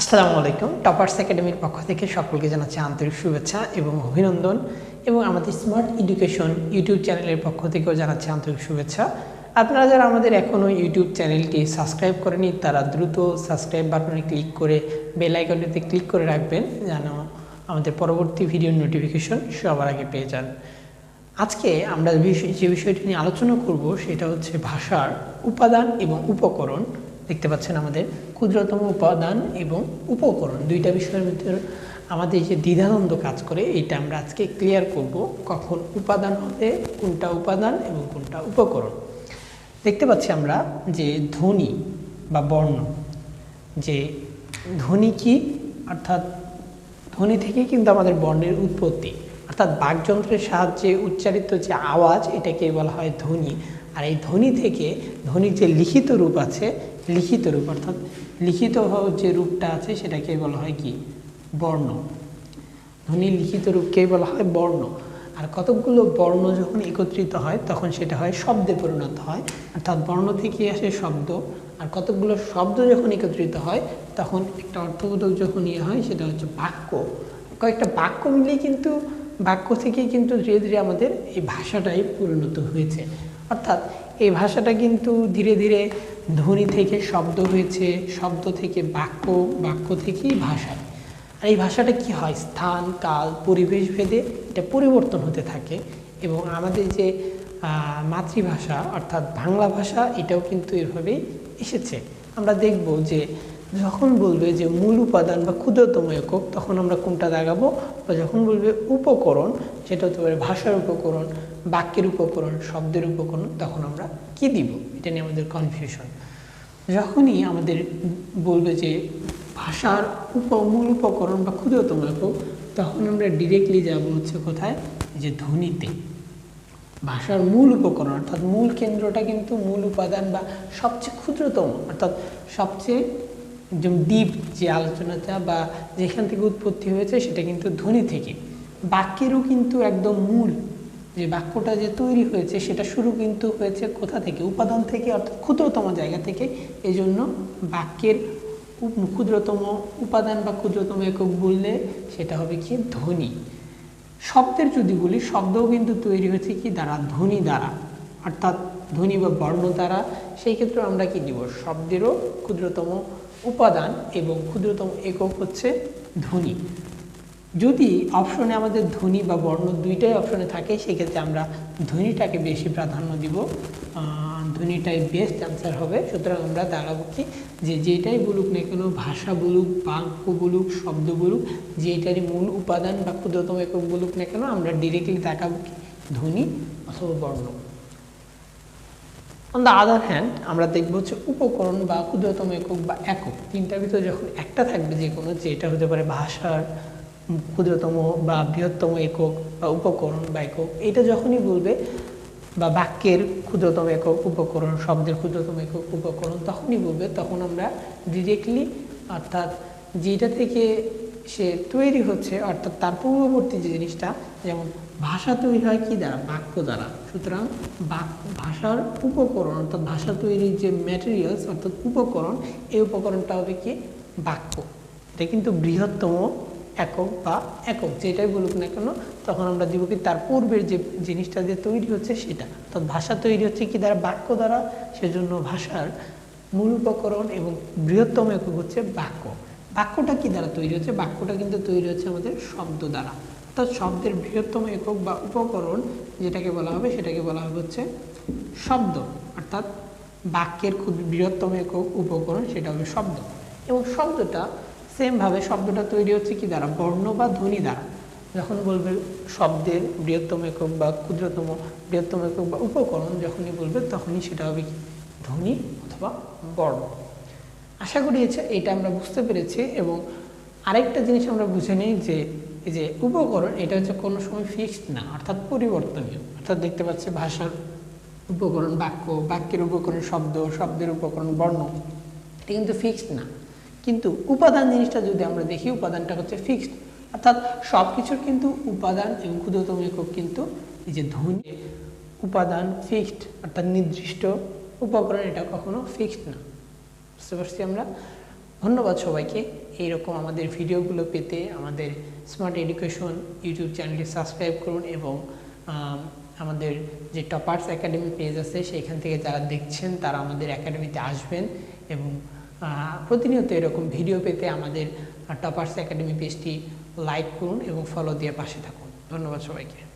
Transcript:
আসসালামু আলাইকুম। টপার্স একাডেমির পক্ষ থেকে সকলকে জানাচ্ছি আন্তরিক শুভেচ্ছা এবং অভিনন্দন এবং আমাদের স্মার্ট এডুকেশন ইউটিউব চ্যানেলের পক্ষ থেকেও জানাচ্ছি আন্তরিক শুভেচ্ছা। আপনারা যারা আমাদের এখনও ইউটিউব চ্যানেলটি সাবস্ক্রাইব করেনি, তারা দ্রুত সাবস্ক্রাইব বাটনে ক্লিক করে বেল আইকনটিতে ক্লিক করে রাখবেন যেন আমাদের পরবর্তী ভিডিওর নোটিফিকেশন সবার আগে পেয়ে যান। আজকে আমরা যে বিষয়টি নিয়ে আলোচনা করব সেটা হচ্ছে ভাষার উপাদান এবং উপকরণ। দেখতে পাচ্ছেন আমাদের ক্ষুদ্রতম উপাদান এবং উপকরণ। দুইটা বিষয়ের ভিতরে আমাদের যে দ্বিধাদ্বন্দ্ব কাজ করে, এইটা আমরা আজকে ক্লিয়ার করব কখন উপাদান হবে, কোনটা উপাদান এবং কোনটা উপকরণ। দেখতে পাচ্ছি আমরা যে ধ্বনি বা বর্ণ, যে ধ্বনি কি, অর্থাৎ ধ্বনি থেকে কিন্তু আমাদের বর্ণের উৎপত্তি। অর্থাৎ বাকযন্ত্রের সাহায্যে উচ্চারিত যে আওয়াজ, এটাকে বলা হয় ধ্বনি। আর এই ধ্বনি থেকে, ধ্বনির যে লিখিত রূপ আছে, লিখিত রূপ অর্থাৎ লিখিত যে রূপটা আছে, সেটাকে বলা হয় কি? বর্ণ। ধ্বনির লিখিত রূপকেই বলা হয় বর্ণ। আর কতকগুলো বর্ণ যখন একত্রিত হয়, তখন সেটা হয় শব্দে পরিণত হয়, অর্থাৎ বর্ণ থেকে আসে শব্দ। আর কতকগুলো শব্দ যখন একত্রিত হয়, তখন একটা অর্থবোধক যখন ইয়ে হয়, সেটা হচ্ছে বাক্য। কয়েকটা বাক্য মিলেই কিন্তু, বাক্য থেকেই কিন্তু ধীরে ধীরে আমাদের এই ভাষাটাই পরিণত হয়েছে। অর্থাৎ এই ভাষাটা কিন্তু ধীরে ধীরে ধ্বনি থেকে শব্দ হয়েছে, শব্দ থেকে বাক্য বাক্য থেকেই ভাষা আর এই ভাষাটা কি হয়? স্থান, কাল, পরিবেশ ভেদে এটা পরিবর্তন হতে থাকে এবং আমাদের যে মাতৃভাষা অর্থাৎ বাংলা ভাষা এটাও কিন্তু এভাবেই এসেছে। আমরা দেখব যে যখন বলবে যে মূল উপাদান বা ক্ষুদ্রতম একক, তখন আমরা কোনটা দাগাবো বা যখন বলবে উপকরণ, সেটা হতে পারে ভাষার উপকরণ, বাক্যের উপকরণ, শব্দের উপকরণ, তখন আমরা কি দিব? এটা নিয়ে আমাদের কনফিউশন যখনই আমাদের বলবে যে ভাষার উপ, মূল উপকরণ বা ক্ষুদ্রতম একক, তখন আমরা ডিরেক্টলি যাব হচ্ছে কোথায়? যে ধ্বনিতে। ভাষার মূল উপকরণ, অর্থাৎ মূল কেন্দ্রটা কিন্তু মূল উপাদান বা সবচেয়ে ক্ষুদ্রতম, অর্থাৎ সবচেয়ে একদম ডিপ যে আলোচনাটা বা যেখান থেকে উৎপত্তি হয়েছে সেটা কিন্তু ধ্বনি থেকে। বাক্যেরও কিন্তু একদম মূল যে বাক্যটা যে তৈরি হয়েছে সেটা শুরু কিন্তু হয়েছে কোথা থেকে? উপাদান থেকে অর্থাৎ ক্ষুদ্রতম জায়গা থেকে। এই জন্য বাক্যের ক্ষুদ্রতম উপাদান বা ক্ষুদ্রতম একক বললে সেটা হবে কি? ধ্বনি। শব্দের যদি বলি, শব্দও কিন্তু তৈরি হয়েছে কি? দ্বারা, ধ্বনি দ্বারা। অর্থাৎ ধ্বনি বা বর্ণ দ্বারা। সেই ক্ষেত্রে আমরা কি দিব শব্দেরও ক্ষুদ্রতম উপাদান এবং ক্ষুদ্রতম একক হচ্ছে ধ্বনি। যদি অপশনে আমাদের ধ্বনি বা বর্ণ দুইটাই অপশনে থাকে, সেক্ষেত্রে আমরা ধ্বনিটাকে বেশি প্রাধান্য দিব। ধ্বনিটাই বেস্ট অ্যান্সার হবে। সুতরাং আমরা দাঁড়াবো কি? যে যেটাই বলুক না কেন, ভাষা বলুক, বাক্য বলুক, শব্দ বলুক, যেটারই মূল উপাদান বা ক্ষুদ্রতম একক বলুক না কেন, আমরা ডিরেক্টলি দেখাবো কি? ধ্বনি অথবা বর্ণ। অন দ্য আদার হ্যান্ড আমরা দেখব হচ্ছে উপকরণ বা ক্ষুদ্রতম একক বা একক, তিনটার ভিতরে যখন একটা থাকবে যে কোনো, যে এটা হতে পারে ভাষার, ক্ষুদ্রতম বা বৃহত্তম একক বা উপকরণ বা একক, এটা যখনই বলবে বা বাক্যের ক্ষুদ্রতম একক উপকরণ, শব্দের ক্ষুদ্রতম একক উপকরণ তখনই বলবে, তখন আমরা ডিরেক্টলি অর্থাৎ যেটা থেকে সে তৈরি হচ্ছে, অর্থাৎ তার পূর্ববর্তী যে জিনিসটা, যেমন ভাষা তৈরি হয় কি দ্বারা? বাক্য দ্বারা। সুতরাং ভাষার উপকরণ, অর্থাৎ ভাষা তৈরির যে ম্যাটেরিয়ালস অর্থাৎ উপকরণ, এই উপকরণটা হবে কি? বাক্য। এটা কিন্তু বৃহত্তম একক বা একক, যেটাই বলুক না কেন, তখন আমরা দিব কি তার পূর্বের যে জিনিসটা যে তৈরি হচ্ছে সেটা। অর্থাৎ ভাষা তৈরি হচ্ছে কি দ্বারা? বাক্য দ্বারা। সেজন্য ভাষার মূল উপকরণ এবং বৃহত্তম একক হচ্ছে বাক্য। বাক্যটা কি দ্বারা তৈরি হচ্ছে? বাক্যটা কিন্তু তৈরি হচ্ছে আমাদের শব্দ দ্বারা। অর্থাৎ শব্দের বৃহত্তম একক বা উপকরণ যেটাকে বলা হবে, সেটাকে বলা হবে হচ্ছে শব্দ। অর্থাৎ বাক্যের খুব বৃহত্তম একক উপকরণ সেটা হবে শব্দ। এবং শব্দটা সেমভাবে শব্দটা তৈরি হচ্ছে কি দ্বারা? বর্ণ বা ধ্বনি দ্বারা। যখন বলবে শব্দের বৃহত্তম একক বা ক্ষুদ্রতম বৃহত্তম একক বা উপকরণ, যখনই বলবে তখনই সেটা হবে ধ্বনি অথবা বর্ণ। আশা করি এটা আমরা বুঝতে পেরেছি এবং আরেকটা জিনিস আমরা বুঝে নিই যে এই যে উপকরণ, এটা হচ্ছে কোনো সময় ফিক্সড না, অর্থাৎ পরিবর্তনীয়। অর্থাৎ দেখতে পাচ্ছি ভাষার উপকরণ, বাক্য, বাক্যের উপকরণ, শব্দ, শব্দের উপকরণ, বর্ণ, এটা কিন্তু ফিক্সড না। কিন্তু উপাদান জিনিসটা যদি আমরা দেখি, উপাদানটা হচ্ছে ফিক্সড অর্থাৎ সব কিছুর কিন্তু উপাদান এবং ক্ষুদ্রতম একক কিন্তু এই যে ধ্বনি উপাদান ফিক্সড অর্থাৎ নির্দিষ্ট উপকরণ, এটা কখনো ফিক্সড না। বুঝতে পারছি আমরা ধন্যবাদ সবাইকে। এইরকম আমাদের ভিডিওগুলো পেতে আমাদের স্মার্ট এডুকেশন ইউটিউব চ্যানেলটি সাবস্ক্রাইব করুন এবং আমাদের যে টপার্স একাডেমি পেজ আছে সেইখান থেকে যারা দেখছেন, তারা আমাদের একাডেমিতে আসবেন এবং প্রতিনিয়ত এরকম ভিডিও পেতে আমাদের টপার্স একাডেমি পেজটি লাইক করুন এবং ফলো দিয়ে পাশে থাকুন। ধন্যবাদ সবাইকে।